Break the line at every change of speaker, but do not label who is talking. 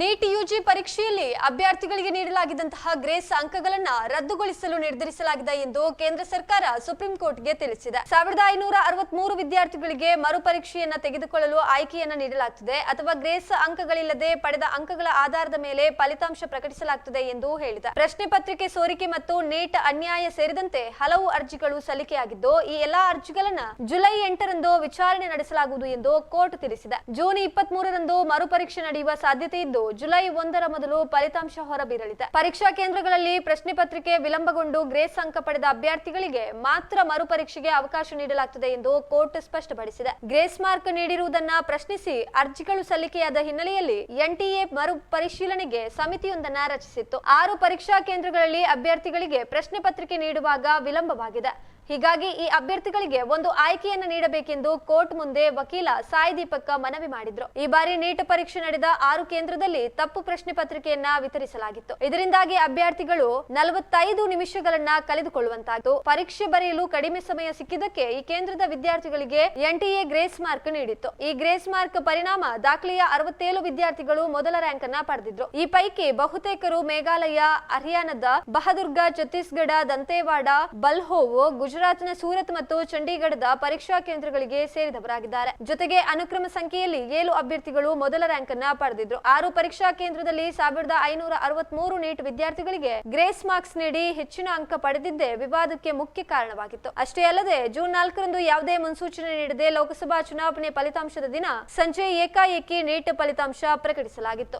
NEET UG ಪರೀಕ್ಷೆಯಲ್ಲಿ ಅಭ್ಯರ್ಥಿಗಳಿಗೆ ನೀಡಲಾಗಿದ್ದಂತಹ grace ಅಂಕಗಳನ್ನು ರದ್ದುಗೊಳಿಸಲು ನಿರ್ಧರಿಸಲಾಗಿದೆ ಎಂದು ಕೇಂದ್ರ ಸರ್ಕಾರ ಸುಪ್ರೀಂ ಕೋರ್ಟ್ಗೆ ತಿಳಿಸಿದೆ ಸಾವಿರದ ಐನೂರ ಅರವತ್ಮೂರು ವಿದ್ಯಾರ್ಥಿಗಳಿಗೆ ಮರುಪರೀಕ್ಷೆಯನ್ನು ತೆಗೆದುಕೊಳ್ಳಲು ಆಯ್ಕೆಯನ್ನು ನೀಡಲಾಗುತ್ತದೆ ಅಥವಾ ಗ್ರೇಸ್ ಅಂಕಗಳಿಲ್ಲದೆ ಪಡೆದ ಅಂಕಗಳ ಆಧಾರದ ಮೇಲೆ ಫಲಿತಾಂಶ ಪ್ರಕಟಿಸಲಾಗುತ್ತದೆ ಎಂದು ಹೇಳಿದ ಪ್ರಶ್ನೆ ಪತ್ರಿಕೆ ಸೋರಿಕೆ ಮತ್ತು ನೀಟ್ ಅನ್ಯಾಯ ಸೇರಿದಂತೆ ಹಲವು ಅರ್ಜಿಗಳು ಸಲ್ಲಿಕೆಯಾಗಿದ್ದು ಈ ಎಲ್ಲಾ ಅರ್ಜಿಗಳನ್ನು ಜುಲೈ ಎಂಟರಂದು ವಿಚಾರಣೆ ನಡೆಸಲಾಗುವುದು ಎಂದು ಕೋರ್ಟ್ ತಿಳಿಸಿದೆ ಜೂನ್ ಇಪ್ಪತ್ಮೂರರಂದು ಮರುಪರೀಕ್ಷೆ ನಡೆಯುವ ಸಾಧ್ಯತೆ ಇದ್ದು ಜುಲೈ ಒಂದರ ಮೊದಲು ಫಲಿತಾಂಶ ಹೊರಬೀರಲಿದೆ ಪರೀಕ್ಷಾ ಕೇಂದ್ರಗಳಲ್ಲಿ ಪ್ರಶ್ನೆ ಪತ್ರಿಕೆ ವಿಳಂಬಗೊಂಡು ಗ್ರೇಸ್ ಅಂಕ ಪಡೆದ ಅಭ್ಯರ್ಥಿಗಳಿಗೆ ಮಾತ್ರ ಮರುಪರೀಕ್ಷೆಗೆ ಅವಕಾಶ ನೀಡಲಾಗುತ್ತದೆ ಎಂದು ಕೋರ್ಟ್ ಸ್ಪಷ್ಟಪಡಿಸಿದೆ ಗ್ರೇಸ್ ಮಾರ್ಕ್ ನೀಡಿರುವುದನ್ನ ಪ್ರಶ್ನಿಸಿ ಅರ್ಜಿಗಳು ಸಲ್ಲಿಕೆಯಾದ ಹಿನ್ನೆಲೆಯಲ್ಲಿ ಎನ್ಟಿಎ ಮರು ಪರಿಶೀಲನೆಗೆ ಸಮಿತಿಯೊಂದನ್ನ ರಚಿಸಿತ್ತು ಆರು ಪರೀಕ್ಷಾ ಕೇಂದ್ರಗಳಲ್ಲಿ ಅಭ್ಯರ್ಥಿಗಳಿಗೆ ಪ್ರಶ್ನೆ ಪತ್ರಿಕೆ ನೀಡುವಾಗ ವಿಳಂಬವಾಗಿದೆ ಹೀಗಾಗಿ ಈ ಅಭ್ಯರ್ಥಿಗಳಿಗೆ ಒಂದು ಆಯ್ಕೆಯನ್ನ ನೀಡಬೇಕೆಂದು ಕೋರ್ಟ್ ಮುಂದೆ ವಕೀಲ ಸಾಯಿ ದೀಪಕ್ಕ ಮನವಿ ಮಾಡಿದ್ರು ಈ ಬಾರಿ ನೀಟ್ ಪರೀಕ್ಷೆ ನಡೆದ ಆರು ಕೇಂದ್ರದಲ್ಲಿ ತಪ್ಪು ಪ್ರಶ್ನೆ ಪತ್ರಿಕೆಯನ್ನ ವಿತರಿಸಲಾಗಿತ್ತು ಇದರಿಂದಾಗಿ ಅಭ್ಯರ್ಥಿಗಳು ನಲವತ್ತೈದು ನಿಮಿಷಗಳನ್ನ ಕಳೆದುಕೊಳ್ಳುವಂತಾಯಿತು ಪರೀಕ್ಷೆ ಬರೆಯಲು ಕಡಿಮೆ ಸಮಯ ಸಿಕ್ಕಿದ್ದಕ್ಕೆ ಈ ಕೇಂದ್ರದ ವಿದ್ಯಾರ್ಥಿಗಳಿಗೆ ಎನ್ಟಿಎ ಗ್ರೇಸ್ ಮಾರ್ಕ್ ನೀಡಿತ್ತು ಈ ಗ್ರೇಸ್ ಮಾರ್ಕ್ ಪರಿಣಾಮ ದಾಖಲೆಯ ಅರವತ್ತೇಳು ವಿದ್ಯಾರ್ಥಿಗಳು ಮೊದಲ ರ್ಯಾಂಕ್ ಅನ್ನ ಪಡೆದಿದ್ರು ಈ ಪೈಕಿ ಬಹುತೇಕರು ಮೇಘಾಲಯ ಹರಿಯಾಣದ ಬಹದುರ್ಗ ಛತ್ತೀಸ್ಗಢ ದಂತೇವಾಡ ಬಲ್ಹೋವು ಗುಜರಾತ್ ಗುಜರಾತ್ನ ಸೂರತ್ ಮತ್ತು ಚಂಡೀಗಢದ ಪರೀಕ್ಷಾ ಕೇಂದ್ರಗಳಿಗೆ ಸೇರಿದವರಾಗಿದ್ದಾರೆ ಜೊತೆಗೆ ಅನುಕ್ರಮ ಸಂಖ್ಯೆಯಲ್ಲಿ ಏಳು ಅಭ್ಯರ್ಥಿಗಳು ಮೊದಲ ರ್ಯಾಂಕ್ ಅನ್ನ ಪಡೆದಿದ್ರು ಆರು ಪರೀಕ್ಷಾ ಕೇಂದ್ರದಲ್ಲಿ ಸಾವಿರದ ಐನೂರ ಅರವತ್ ಮೂರು ನೀಟ್ ವಿದ್ಯಾರ್ಥಿಗಳಿಗೆ ಗ್ರೇಸ್ ಮಾರ್ಕ್ಸ್ ನೀಡಿ ಹೆಚ್ಚಿನ ಅಂಕ ಪಡೆದಿದ್ದೇ ವಿವಾದಕ್ಕೆ ಮುಖ್ಯ ಕಾರಣವಾಗಿತ್ತು ಅಷ್ಟೇ ಅಲ್ಲದೆ ಜೂನ್ ನಾಲ್ಕರಂದು ಯಾವುದೇ ಮುನ್ಸೂಚನೆ ನೀಡದೆ ಲೋಕಸಭಾ ಚುನಾವಣೆ ಫಲಿತಾಂಶದ ದಿನ ಸಂಜೆ ಏಕಾಏಕಿ ನೀಟ್ ಫಲಿತಾಂಶ ಪ್ರಕಟಿಸಲಾಗಿತ್ತು